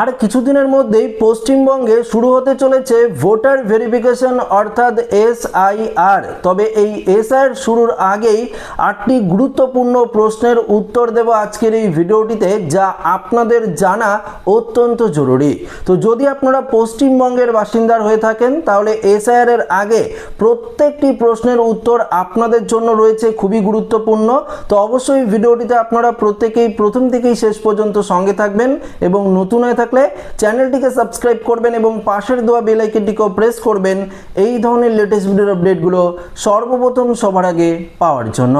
আর কিছুদিনের মধ্যেই পশ্চিমবঙ্গে শুরু হতে চলেছে ভোটার ভেরিফিকেশন অর্থাৎ এসআইআর। তবে এই এসআইআর শুরুর আগেই আটটি গুরুত্বপূর্ণ প্রশ্নের উত্তর দেব আজকের এই ভিডিওটিতে, যা আপনাদের জানা অত্যন্ত জরুরি। তো যদি আপনারা পশ্চিমবঙ্গের বাসিন্দার হয়ে থাকেন, তাহলে এসআইআর এর আগে প্রত্যেকটি প্রশ্নের উত্তর আপনাদের জন্য রয়েছে, খুবই গুরুত্বপূর্ণ। তো অবশ্যই ভিডিওটিতে আপনারা প্রত্যেকেই প্রথম থেকেই শেষ পর্যন্ত সঙ্গে থাকবেন এবং নতুন হয়ে থাকলে চ্যানেলটিকে সাবস্ক্রাইব করবেন এবং পাশের দেওয়া বেল আইকনটিকেও প্রেস করবেন। এই ধরনের লেটেস্ট ভিডিওর আপডেটগুলো সর্বপ্রথম সবার আগে পাওয়ার জন্য।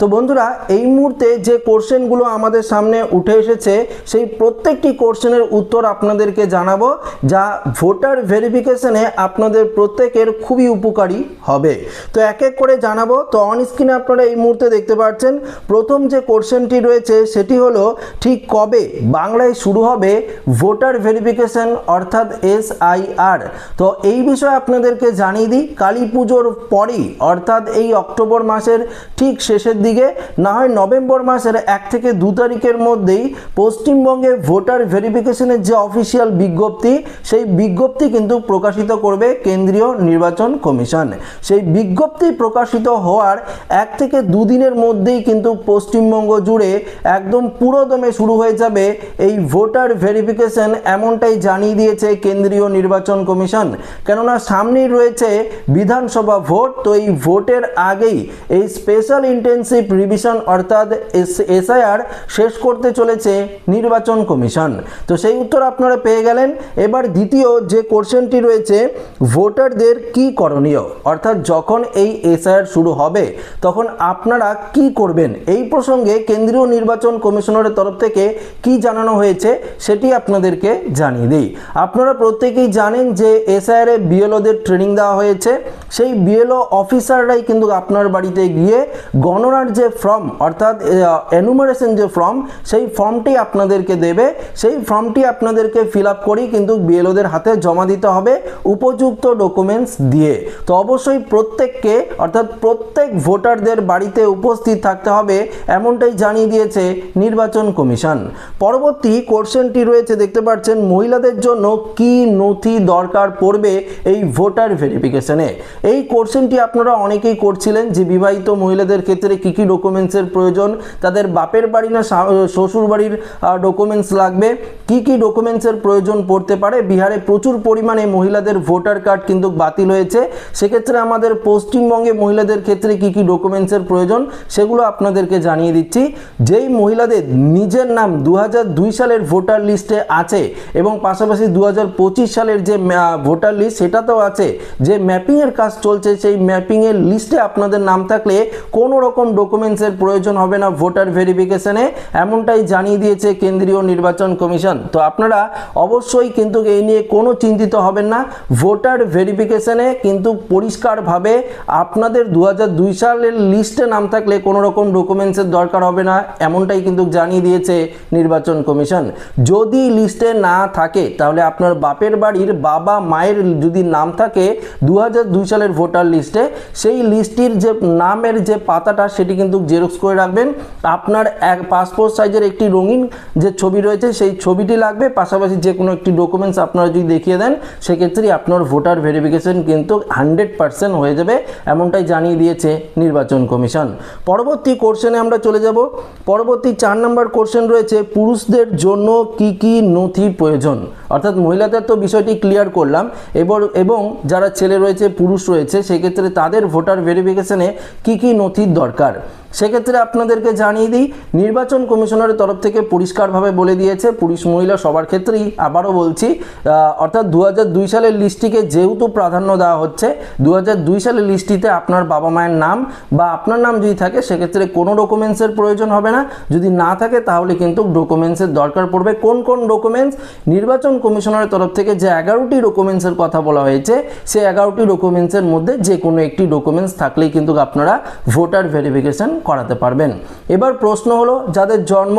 তো বন্ধুরা, এই মুহূর্তে যে কোশ্চেনগুলো আমাদের সামনে উঠে এসেছে, সেই প্রত্যেকটি কোশ্চেনের উত্তর আপনাদেরকে জানাব, যা ভোটার ভেরিফিকেশনে আপনাদের প্রত্যেকের খুবই উপকারী হবে। তো এক এক করে জানাব। তো অন স্ক্রিনে আপনারা এই মুহূর্তে দেখতে পাচ্ছেন, প্রথম যে কোশ্চেনটি রয়েছে, সেটি হলো, ঠিক কবে বাংলায় শুরু হবে ভোটার ভেরিফিকেশন অর্থাৎ এসআইআর। তো এই বিষয়ে আপনাদেরকে জানিয়ে দিই, কালী পুজোর পরই, অর্থাৎ এই অক্টোবর মাসের ঠিক শেষের দিকে, না হয় নভেম্বর মাসের এক থেকে দু তারিখের মধ্যেই পশ্চিমবঙ্গে ভোটার ভেরিফিকেশনের যে অফিসিয়াল বিজ্ঞপ্তি, সেই বিজ্ঞপ্তি কিন্তু প্রকাশিত করবে কেন্দ্রীয় নির্বাচন কমিশন। সেই বিজ্ঞপ্তি প্রকাশিত হওয়ার এক থেকে দুদিনের মধ্যেই কিন্তু পশ্চিমবঙ্গ জুড়ে একদম পুরোদমে শুরু হয়ে যাবে এই ভোটার ভেরিফিকেশন এমনটাই জানিয়ে দিয়েছে কেন্দ্রীয় নির্বাচন কমিশন। কেননা সামনেই রয়েছে বিধানসভা ভোট, তো এই ভোটের আগেই এই স্পেশাল ইন্টেন্সিভ রিভিশন অর্থাৎ এসআইআর শেষ করতে চলেছে নির্বাচন কমিশন। তো সেই উত্তর আপনারা পেয়ে গেলেন। এবার দ্বিতীয় যে কোশ্চেনটি রয়েছে, ভোটারদের কি করণীয়? অর্থাৎ যখন এই এসআইআর শুরু হবে, তখন আপনারা কি করবেন? এই প্রসঙ্গে কেন্দ্রীয় নির্বাচন কমিশনারের তরফ থেকে কি জানানো হয়েছে, সেটি আপনাদেরকে জানিয়ে দিই। আপনারা প্রত্যেকেই জানেন যে এসআইআর বিএলওদের ট্রেনিং দেওয়া হয়েছে। সেই বিএলও অফিসাররাই কিন্তু আপনার বাড়িতে গিয়ে গণনার যে ফর্ম অর্থাৎ এনুমারেশন যে ফর্ম সেই ফর্মটি আপনাদেরকে দেবে। সেই ফর্মটি আপনাদেরকে ফিল আপ করেই কিন্তু বিএলওদের হাতে জমা দিতে হবে উপযুক্ত ডকুমেন্টস দিয়ে। তো অবশ্যই প্রত্যেককে, অর্থাৎ প্রত্যেক ভোটারদের বাড়িতে উপস্থিত থাকতে হবে, এমনটাই জানিয়ে দিয়েছে নির্বাচন কমিশন। পরবর্তী কোশ্চেনটি রয়েছে দেখতে পাচ্ছেন মহিলাদের জন্য কি নথি দরকার পড়বে এই ভোটার ভেরিফিকেশনে? এই কোশ্চেনটি আপনারা অনেকেই করছিলেন যে বিবাহিত মহিলাদের ক্ষেত্রে কি কি ডকুমেন্টসের প্রয়োজন, তাদের বাপের বাড়ি না শ্বশুর বাড়ির ডকুমেন্টস লাগবে, কি কি ডকুমেন্টসের প্রয়োজন পড়তে পারে? বিহারে প্রচুর পরিমাণে মহিলাদের ভোটার কার্ড কিন্তু বাতিল হয়েছে। সেক্ষেত্রে আমাদের পশ্চিমবঙ্গে মহিলাদের ক্ষেত্রে কি কি ডকুমেন্টসের প্রয়োজন সেগুলো আপনাদেরকে জানিয়ে দিচ্ছি। যেই মহিলাদের নিজের নাম দু হাজার দুই সালের ভোটার লিস্টে আছে এবং পাশাপাশি দু পঁচিশ সালের যে ভোটার লিস্ট সেটাতেও আছে যে ম্যাপিংয়ের কাজ চলছে, সেই ম্যাপিংয়ের লিস্টে আপনাদের নাম থাকলে কোনো রকম ডকুমেন্টসের প্রয়োজন হবে না ভোটার ভেরিফিকেশনে এমনটাই জানিয়ে দিয়েছে কেন্দ্রীয় নির্বাচন কমিশন। তো আপনারা অবশ্যই কিন্তু এই নিয়ে কোনো চিন্তিত হবেন না। ভোটার ভেরিফিকেশনে কিন্তু পরিষ্কারভাবে আপনাদের দু হাজার দুই সালের লিস্টে নাম থাকলে কোনো রকম ডকুমেন্টসের দরকার হবে না, এমনটাই কিন্তু জানিয়ে দিয়েছে নির্বাচন কমিশন। যদি লিস্টে না থাকে, তাহলে আপনার বাপের বাড়ির বাবা মায়ের যদি নাম থাকে দু হাজার দুই সালের ভোটার লিস্টে সেই লিস্টটির যে নামের যে পাতাটা সেটি কিন্তু জেরক্স করে রাখবেন। আপনার এক পাসপোর্ট সাইজের একটি রঙিন যে ছবি রয়েছে, সেই ছবিটি লাগবে। পাশাপাশি যে কোনো একটি ডকুমেন্টস আপনারা যদি দেখিয়ে দেন সেক্ষেত্রেই আপনার ভোটার ভেরিফিকেশন কিন্তু হান্ড্রেড পার্সেন্ট হয়ে যাবে, এমনটাই জানিয়ে দিয়েছে নির্বাচন কমিশন। পরবর্তী কোশ্চেনে আমরা চলে যাব। পরবর্তী চার নম্বর কোশ্চেন রয়েছে, পুরুষদের জন্য কি কি নথি প্রয়োজন। অর্থাৎ মহিলাদের তো বিষয়টি ক্লিয়ার করলাম। এবার, এবং যারা ছেলে রয়েছে, পুরুষ রয়েছে, সেক্ষেত্রে তাদের ভোটার ভেরিফিকেশনে কি কি নথির দরকার? সেক্ষেত্রে আপনাদেরকে জানিয়ে দিই, নির্বাচন কমিশনারের তরফ থেকে পরিষ্কারভাবে বলে দিয়েছে, পুরুষ মহিলা সবার ক্ষেত্রেই আবারও বলছি অর্থাৎ দু হাজার দুই সালের লিস্টটিকে যেহেতু প্রাধান্য দেওয়া হচ্ছে দু হাজার দুই সালের লিস্টটিতে আপনার বাবা মায়ের নাম বা আপনার নাম যদি থাকে, সেক্ষেত্রে কোনো ডকুমেন্টসের প্রয়োজন হবে না। যদি না থাকে, তাহলে কিন্তু ডকুমেন্টসের দরকার পড়বে। কোন কোন ডকুমেন্টস? নির্বাচন কমিশনের তরফ থেকে যে এগারোটি ডকুমেন্টসের কথা বলা হয়েছে, সেই এগারোটি ডকুমেন্টসের মধ্যে যে কোনো একটি ডকুমেন্টস থাকলেই কিন্তু আপনারা ভোটার ভেরিফিকেশন করাতে পারবেন। এবার প্রশ্ন হলো, যাদের জন্ম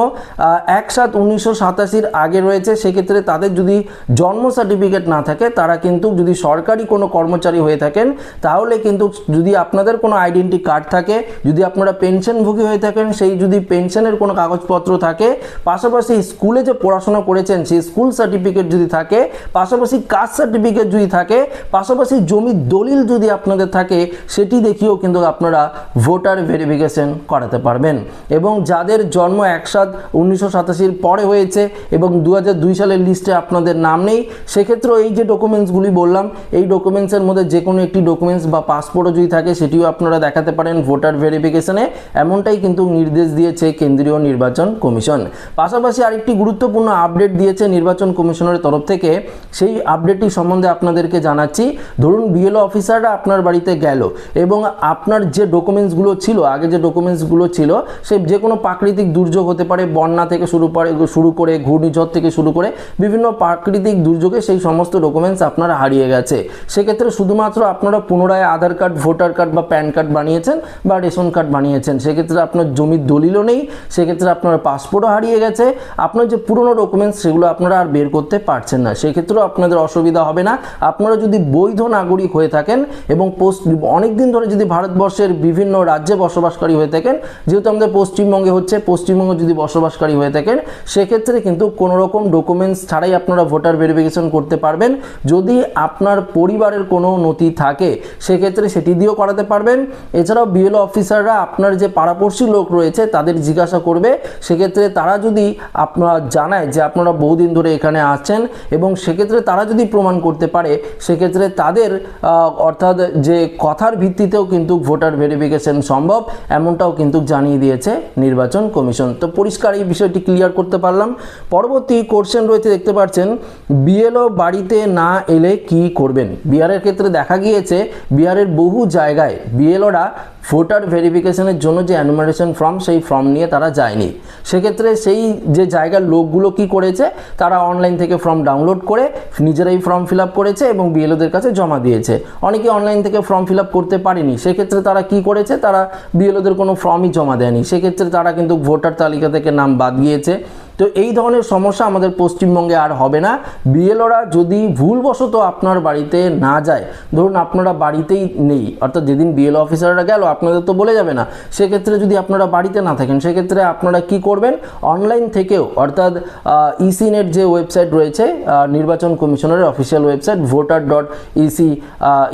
এক সাত উনিশশো সাতাশির আগে রয়েছে, সেক্ষেত্রে তাদের যদি জন্ম সার্টিফিকেট না থাকে, তারা কিন্তু যদি সরকারি কোনো কর্মচারী হয়ে থাকেন, তাহলে কিন্তু যদি আপনাদের কোনো আইডেন্টি কার্ড থাকে, যদি আপনারা পেনশনভোগী হয়ে থাকেন, সেই যদি পেনশনের কোনো কাগজপত্র থাকে, পাশাপাশি স্কুলে যে পড়াশোনা করেছেন, সেই স্কুল সার্টিফিকেট যদি থাকে, পাশাপাশি কাস্ট সার্টিফিকেট যদি থাকে, পাশাপাশি জমির দলিল যদি আপনাদের থাকে, সেটি দেখিয়েও কিন্তু আপনারা ভোটার ভেরিফিকেশন করাতে পারবেন। এবং যাদের জন্ম একসাথ উনিশশো সাতাশির পরে হয়েছে এবং দু দুই সালের লিস্টে আপনাদের নাম নেই, সেক্ষেত্রেও এই যে ডকুমেন্টসগুলি বললাম, এই ডকুমেন্টসের মধ্যে যে কোনো একটি ডকুমেন্টস বা পাসপোর্টও যদি থাকে, সেটিও আপনারা দেখাতে পারেন ভোটার ভেরিফিকেশনে এমনটাই কিন্তু নির্দেশ দিয়েছে কেন্দ্রীয় নির্বাচন কমিশন। পাশাপাশি আরেকটি গুরুত্বপূর্ণ আপডেট দিয়েছে নির্বাচন কমিশনের তরফ থেকে, সেই আপডেটটি সম্বন্ধে আপনাদেরকে জানাচ্ছি। ধরুন বিএলও অফিসাররা আপনার বাড়িতে গেল এবং আপনার যে ডকুমেন্টসগুলো ছিল, আগে যে ডকুমেন্টসগুলো ছিল, সে যে কোনো প্রাকৃতিক দুর্যোগ হতে পারে, বন্যা থেকে শুরু করে শুরু করে ঘূর্ণিঝড় থেকে শুরু করে বিভিন্ন প্রাকৃতিক দুর্যোগে সেই সমস্ত ডকুমেন্টস আপনারা হারিয়ে গেছে। সেক্ষেত্রে শুধুমাত্র আপনারা পুনরায় আধার কার্ড, ভোটার কার্ড বা প্যান কার্ড বানিয়েছেন বা রেশন কার্ড বানিয়েছেন। সেক্ষেত্রে আপনার জমির দলিলও নেই, সেক্ষেত্রে আপনার পাসপোর্টও হারিয়ে গেছে। আপনার যে পুরনো ডকুমেন্টস সেগুলো আপনারা আর বের করতে পারছেন না। সেক্ষেত্রেও আপনাদের অসুবিধা হবে না। আপনারা যদি বৈধ নাগরিক হয়ে থাকেন এবং পোস্ট অনেক দিন ধরে যদি ভারতবর্ষের বিভিন্ন রাজ্যে বসবাসকারী হয়ে থাকেন। যেহেতু আমাদের পশ্চিমবঙ্গে হচ্ছে, পশ্চিমবঙ্গে যদি বসবাসকারী হয়ে থাকেন, সেক্ষেত্রে কিন্তু কোনো রকম ডকুমেন্টস ছাড়াই আপনারা ভোটার ভেরিফিকেশন করতে পারবেন। যদি আপনার পরিবারের কোনো নথি থাকে, সেক্ষেত্রে সেটি দিয়েও করাতে পারবেন। এছাড়াও বিএলও অফিসাররা আপনার যে পাড়াপড়শি লোক রয়েছে, তাদের জিজ্ঞাসা করবে। সেক্ষেত্রে তারা যদি আপনারা জানায় যে আপনারা বহুদিন ধরে এখানে আছেন এবং সেক্ষেত্রে তারা যদি প্রমাণ করতে পারে, সেক্ষেত্রে তাদের অর্থাৎ যে কথার ভিত্তিতেও কিন্তু ভোটার ভেরিফিকেশন সম্ভব। এমনটাও কিন্তু জানিয়ে দিয়েছে নির্বাচন কমিশন। তো পরিষ্কার এই বিষয়টি ক্লিয়ার করতে পারলাম। পরবর্তী কোশ্চেন রয়েছে, দেখতে পাচ্ছেন বিএলও বাড়িতে না এলে কি করবেন? বিহারের ক্ষেত্রে দেখা গিয়েছে বিহারের বহু জায়গায় বিএলওরা ভোটার ভেরিফিকেশনের জন্য যে অ্যানুমারেশন ফর্ম সেই ফর্ম নিয়ে তারা যায়নি। সেক্ষেত্রে সেই যে জায়গার লোকগুলো কি করেছে, তারা অনলাইন থেকে ফর্ম ডাউনলোড করে নিজেরাই ফর্ম ফিল করেছে এবং বিএলওদের কাছে জমা দিয়েছে। অনেকে অনলাইন থেকে ফর্ম ফিল করতে পারেনি। সেক্ষেত্রে তারা কি করেছে, তারা বিএলওদের কোনো ফর্মই জমা দেয়নি। সেক্ষেত্রে তারা কিন্তু ভোটার তালিকা থেকে নাম বাদ গিয়েছে। তো এই ধরনের সমস্যা আমাদের পশ্চিমবঙ্গে আর হবে না। বিএলওরা যদি ভুলবশত আপনার বাড়িতে না যায়, ধরুন আপনারা বাড়িতেই নেই, অর্থাৎ যেদিন বিএলও অফিসাররা গেল, আপনাদের তো বলে যাবে না। সেক্ষেত্রে যদি আপনারা বাড়িতে না থাকেন, সেক্ষেত্রে আপনারা কি করবেন? অনলাইন থেকেও, অর্থাৎ ইসিনেট যে ওয়েবসাইট রয়েছে নির্বাচন কমিশনের official website voter dot EC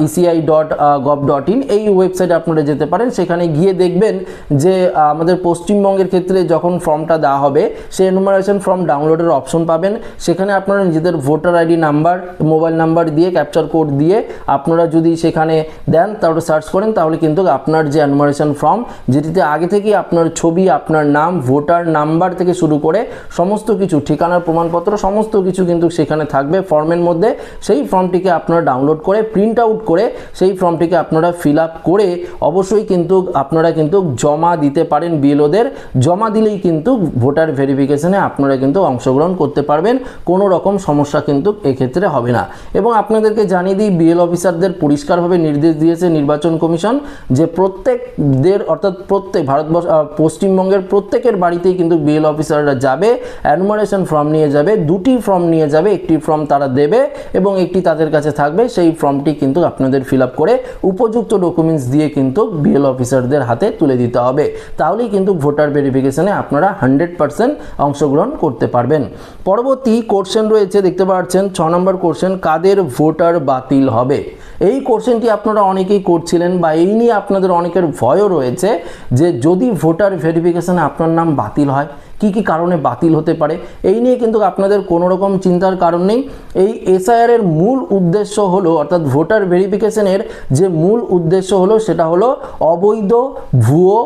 ECI dot gov dot in এই ওয়েবসাইটে আপনারা যেতে পারেন। সেখানে গিয়ে দেখবেন যে আমাদের পশ্চিমবঙ্গের ক্ষেত্রে যখন ফর্মটা দেওয়া হবে সেই এনুমারেশন ফর্ম ডাউনলোডের অপশন পাবেন। সেখানে আপনারা নিজেদের voter ID number mobile number দিয়ে ক্যাপচার কোড দিয়ে আপনারা যদি সেখানে দেন, তাহলে সার্চ করেন, তাহলে কিন্তু আপনার যে অ্যানুমারেশন ফর্ম যেটিতে আগে থেকেই আপনার ছবি, আপনার নাম ভোটার নাম্বার থেকে শুরু করে সমস্ত কিছু, ঠিকানার প্রমাণপত্র, সমস্ত কিছু কিন্তু সেখানে থাকবে। ফর্মের মধ্যে সেই ফর্মটিকে আপনারা ডাউনলোড করে প্রিন্ট আউট করে সেই ফর্মটিকে আপনারা ফিল আপ করে অবশ্যই কিন্তু আপনারা কিন্তু জমা দিতে পারেন বিএলওদের। জমা দিলেই কিন্তু ভোটার ভেরিফিকেশনে আপনারা কিন্তু অংশগ্রহণ করতে পারবেন। কোনো রকম সমস্যা কিন্তু এক্ষেত্রে হবে না। এবং আপনাদেরকে জানিয়ে দিই, বিএল অফিসারদের পরিষ্কারভাবে নির্দেশ দিয়েছে নির্বাচন কমিশন যে প্রত্যেকদের অর্থাৎ প্রত্যেক ভারতবর্ষ পশ্চিমবঙ্গের প্রত্যেকের বাড়িতেই কিন্তু বিএল অফিসাররা যাবে অ্যানুমারেশন ফর্ম নিয়ে যাবে, দুটি ফর্ম নিয়ে যাবে, একটি ফর্ম তারা দেবে এবং একটি তাদের কাছে থাকবে। সেই ফর্মটি কিন্তু আপনাদের ফিল করে উপযুক্ত ডকুমেন্টস দিয়ে কিন্তু বিএল অফিসারদের হাতে তুলে দিতে হবে। তাহলেই কিন্তু ভোটার ভেরিফিকেশনে আপনারা হান্ড্রেড পার্সেন্ট অংশগ্রহণ করতে পারবেন। পরবর্তী কোশ্চেন রয়েছে, দেখতে পাচ্ছেন, ছ নম্বর কোশ্চেন কাদের ভোটার বাতিল হবে? এই কোশ্চেনটি আপনারা অনেকেই করছিলেন বা এই নিয়ে আপনাদের অনেকের ভয়ও রয়েছে যে যদি ভোটার ভেরিফিকেশানে আপনার নাম বাতিল হয়, কি কি কারণে বাতিল হতে পারে? এই নিয়ে কিন্তু আপনাদের কোনো রকম চিন্তার কারণ নেই। এই এসআইআর এর মূল উদ্দেশ্য হলো, অর্থাৎ ভোটার ভেরিফিকেশনের যে মূল উদ্দেশ্য হলো, সেটা হলো অবৈধ, ভুয়ো,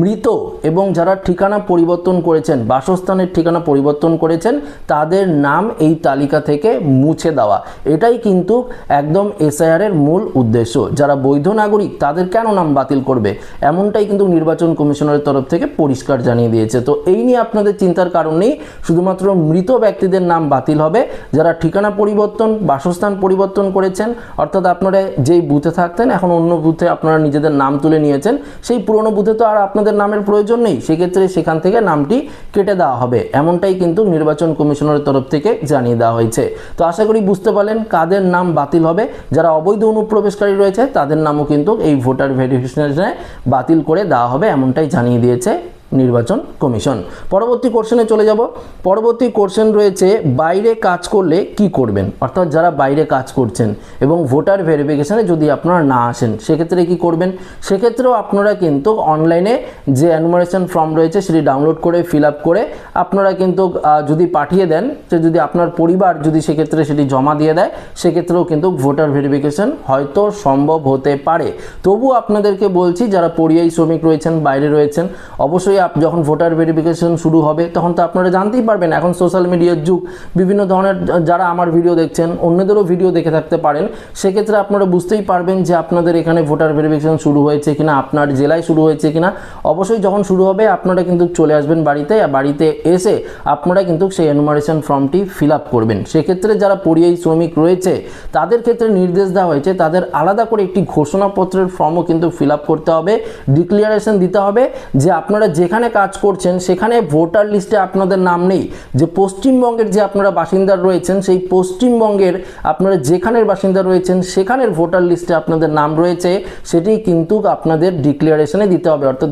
মৃত এবং যারা ঠিকানা পরিবর্তন করেছেন, বাসস্থানের ঠিকানা পরিবর্তন করেছেন, তাদের নাম এই তালিকা থেকে মুছে দেওয়া। এটাই কিন্তু একদম এসআইআর এর মূল উদ্দেশ্য, যারা বৈধ নাগরিক তাদের কেন নাম বাতিল করবে? এমনটাই কিন্তু নির্বাচন কমিশনের তরফ থেকে পরিষ্কার জানিয়ে দিয়েছে। তো এই নিয়ে আপনাদের চিন্তার কারণ নেই, শুধুমাত্র মৃত ব্যক্তিদের নাম বাতিল হবে, যারা ঠিকানা পরিবর্তন, বাসস্থান পরিবর্তন করেছেন, অর্থাৎ আপনারা যেই বুথে থাকতেন, এখন অন্য বুথে আপনারা নিজেদের নাম তুলে নিয়েছেন, সেই পুরনো বুথে তো আর আপনাদের নামের প্রয়োজন নেই, সেক্ষেত্রে সেখান থেকে নামটি কেটে দেওয়া হবে, এমনটাই কিন্তু নির্বাচন কমিশনের তরফ থেকে জানিয়ে দেওয়া হয়েছে। তো আশা করি বুঝতে পারলেন কাদের নাম বাতিল হবে, যারা অবৈধ অনুপ্রবেশকারী রয়েছে, তাদের নামও কিন্তু এই ভোটার ভেরিফিকেশনে বাতিল করে দেওয়া হবে, এমনটাই জানিয়ে দিয়েছে নির্বাচন কমিশন। পরবর্তী কোশ্চেনে চলে যাব। পরবর্তী কোশ্চেন রয়েছে, বাইরে কাজ করলে কি করবেন? অর্থাৎ যারা বাইরে কাজ করছেন এবং ভোটার ভেরিফিকেশানে যদি আপনারা না আসেন, সেক্ষেত্রে কি করবেন? সেক্ষেত্রেও আপনারা কিন্তু অনলাইনে যে অ্যানুমারেশন ফর্ম রয়েছে, সেটি ডাউনলোড করে ফিল আপ করে আপনারা কিন্তু যদি পাঠিয়ে দেন যে যদি আপনার পরিবার যদি সেক্ষেত্রে সেটি জমা দিয়ে দেয়, সেক্ষেত্রেও কিন্তু ভোটার ভেরিফিকেশন হয়তো সম্ভব হতে পারে। তবু আপনাদেরকে বলছি, যারা পরিযায়ী শ্রমিক রয়েছেন, বাইরে রয়েছেন, অবশ্যই যখন ভোটার ভেরিফিকেশন শুরু হবে, তখন তো আপনারা জানতেই পারবেন, এখন সোশ্যাল মিডিয়ার যুগ। বিভিন্ন ধরনের যারা আমার ভিডিও দেখছেন, অন্যদেরও ভিডিও দেখে থাকতে পারেন। সেক্ষেত্রে আপনারা বুঝতেই পারবেন যে আপনাদের এখানে ভোটার ভেরিফিকেশন শুরু হয়েছে কিনা, আপনার জেলায় শুরু হয়েছে কিনা। অবশ্যই যখন শুরু হবে, আপনারা কিন্তু চলে আসবেন বাড়িতে বাড়িতে এসে আপনারা কিন্তু সেই এনুমারেশন ফর্মটি ফিল আপ করবেন। সেক্ষেত্রে যারা পরিযায়ী শ্রমিক রয়েছে, তাদের ক্ষেত্রে নির্দেশ দেওয়া হয়েছে, তাদের আলাদা করে একটি ঘোষণাপত্রের ফর্মও কিন্তু ফিল আপ করতে হবে ডিক্লারেশন দিতে হবে যে আপনারা যেখানে কাজ করছেন, সেখানে ভোটার লিস্টে আপনাদের নাম নেই। যে পশ্চিমবঙ্গের যে আপনারা বাসিন্দা রয়েছেন, সেই পশ্চিমবঙ্গের আপনারা যেখানের বাসিন্দা রয়েছেন, সেখানের ভোটার লিস্টে আপনাদের নাম রয়েছে, সেটি কিন্তু আপনাদের ডিক্লারেশনে দিতে হবে। অর্থাৎ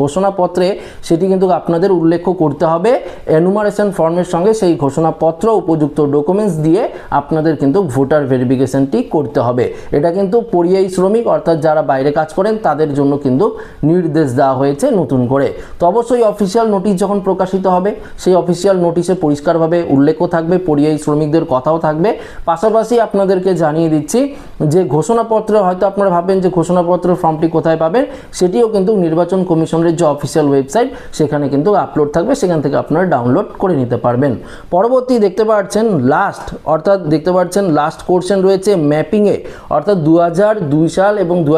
ঘোষণাপত্রে সেটি কিন্তু আপনাদের উল্লেখ করতে হবে। এনুমারেশন ফর্মের সঙ্গে সেই ঘোষণাপত্র, উপযুক্ত ডকুমেন্টস দিয়ে আপনাদের কিন্তু ভোটার ভেরিফিকেশনটি করতে হবে। এটা কিন্তু পরিযায়ী শ্রমিক, অর্থাৎ যারা বাইরে কাজ করেন, তাদের জন্য কিন্তু নির্দেশ দেওয়া হয়েছে নতুন করে। তো অবশ্যই অফিসিয়াল নোটিশ যখন প্রকাশিত হবে, সেই অফিসিয়াল নোটিশে পরিষ্কারভাবে উল্লেখও থাকবে পরিযায়ী শ্রমিকদের কথাও থাকবে। পাশাপাশি আপনাদেরকে জানিয়ে দিচ্ছি যে ঘোষণাপত্র, হয়তো আপনারা ভাবেন যে ঘোষণাপত্র ফর্মটি কোথায় পাবেন, সেটিও কিন্তু নির্বাচন কমিশনের যে অফিসিয়াল ওয়েবসাইট সেখানে কিন্তু আপলোড থাকবে, সেখান থেকে আপনারা ডাউনলোড করে নিতে পারবেন। পরবর্তী দেখতে পাচ্ছেন লাস্ট অর্থাৎ দেখতে পাচ্ছেন লাস্ট কোর্সেন রয়েছে ম্যাপিংয়ে অর্থাৎ দু দুই সাল এবং দু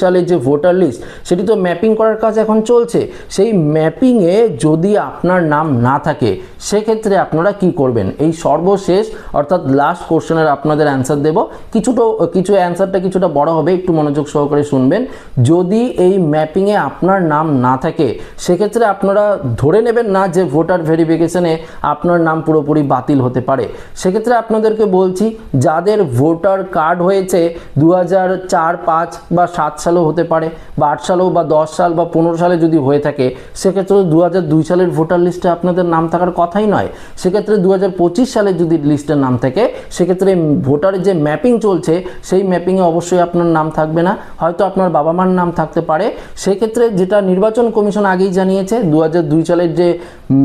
সালের যে ভোটার লিস্ট সেটি তো ম্যাপিং করার কাজ এখন চলছে। সেই ম্যাপিংয়ে যদি আপনার নাম না থাকে, সেক্ষেত্রে আপনারা কি করবেন? এই সর্বশেষ, অর্থাৎ লাস্ট কোশ্চেনের আপনাদের অ্যান্সার দেব। কিছুটা, কিছু অ্যান্সারটা কিছুটা বড় হবে, একটু মনোযোগ সহকারে শুনবেন। যদি এই ম্যাপিংয়ে আপনার নাম না থাকে, সেক্ষেত্রে আপনারা ধরে নেবেন না যে ভোটার ভেরিফিকেশনে আপনার নাম পুরোপুরি বাতিল হতে পারে। সেক্ষেত্রে আপনাদেরকে বলছি, যাদের ভোটার কার্ড হয়েছে দু হাজার চার পাঁচ বা সাত সালেও হতে পারে, বা আট সালও বা দশ সাল বা পনেরো সালে যদি হয়ে থাকে সেক্ষেত্রে দু হাজার দুই সালের ভোটার লিস্টে আপনাদের নাম থাকার কথাই নয়। সেক্ষেত্রে দু হাজার পঁচিশ সালে যদি লিস্টের নাম থাকে, সেক্ষেত্রে ভোটারের যে ম্যাপিং চলছে, সেই ম্যাপিংয়ে অবশ্যই আপনার নাম থাকবে না। হয়তো আপনার বাবা মার নাম থাকতে পারে। সেক্ষেত্রে যেটা নির্বাচন কমিশন আগেই জানিয়েছে দু হাজার দুই সালের যে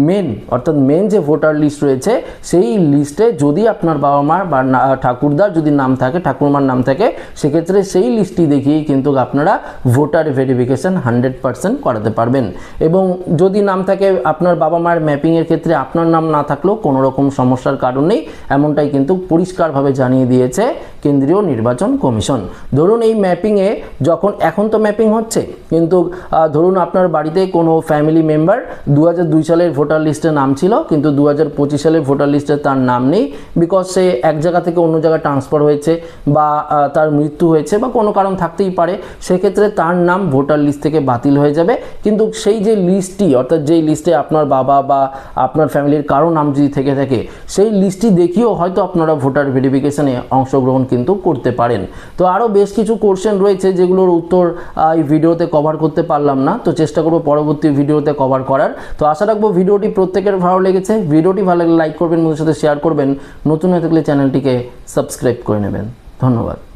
মেন অর্থাৎ মেন যে ভোটার লিস্ট রয়েছে, সেই লিস্টে যদি আপনার বাবা মার বা ঠাকুরদার যদি নাম থাকে, ঠাকুরমার নাম থাকে, সেক্ষেত্রে সেই লিস্টটি দেখিয়েই কিন্তু আপনারা ভোটার ভেরিফিকেশন হান্ড্রেড পার্সেন্ট করাতে পারবেন। এবং যদি নাম থাকে আপনার বাবা মায়ের ম্যাপিংয়ের ক্ষেত্রে আপনার নাম না থাকলেও কোনো রকম সমস্যার কারণ নেই। এমনটাই কিন্তু পরিষ্কারভাবে জানিয়ে দিয়েছে কেন্দ্রীয় নির্বাচন কমিশন। ধরুন এই ম্যাপিংয়ে যখন, এখন তো ম্যাপিং হচ্ছে, কিন্তু ধরুন আপনার বাড়িতে কোনো ফ্যামিলি মেম্বার দু সালের ভোটার লিস্টে নাম ছিল, কিন্তু দু হাজার পঁচিশ সালের ভোটার লিস্টে তার নাম নেই বিকজ সে এক জায়গা থেকে অন্য জায়গায় ট্রান্সফার হয়েছে বা তার মৃত্যু হয়েছে বা কোনো কারণ থাকতেই পারে। সেক্ষেত্রে তার নাম ভোটার লিস্ট থেকে বাতিল হয়ে যাবে। কিন্তু সেই যে লিস্টটি, অর্থাৎ যেই লিস্টে আপনার বাবা বা আপনার ফ্যামিলির কারও নাম যদি থেকে থাকে, সেই লিস্টটি দেখিয়েও হয়তো আপনারা ভোটার ভেরিফিকেশনে অংশগ্রহণ কিন্তু করতে পারেন। তো আরও বেশ কিছু কোশ্চেন রয়েছে যেগুলোর উত্তর এই ভিডিওতে কভার করতে পারলাম না। তো চেষ্টা করব পরবর্তী ভিডিওতে কভার করার। তো আশা রাখব ভিডিওটি প্রত্যেকের ভালো লেগেছে। ভিডিওটি ভালো লাগলে লাইক করবেন বন্ধুদের সাথে শেয়ার করবেন। নতুন হয়ে থাকলে চ্যানেলটিকে সাবস্ক্রাইব করে নেবেন। ধন্যবাদ।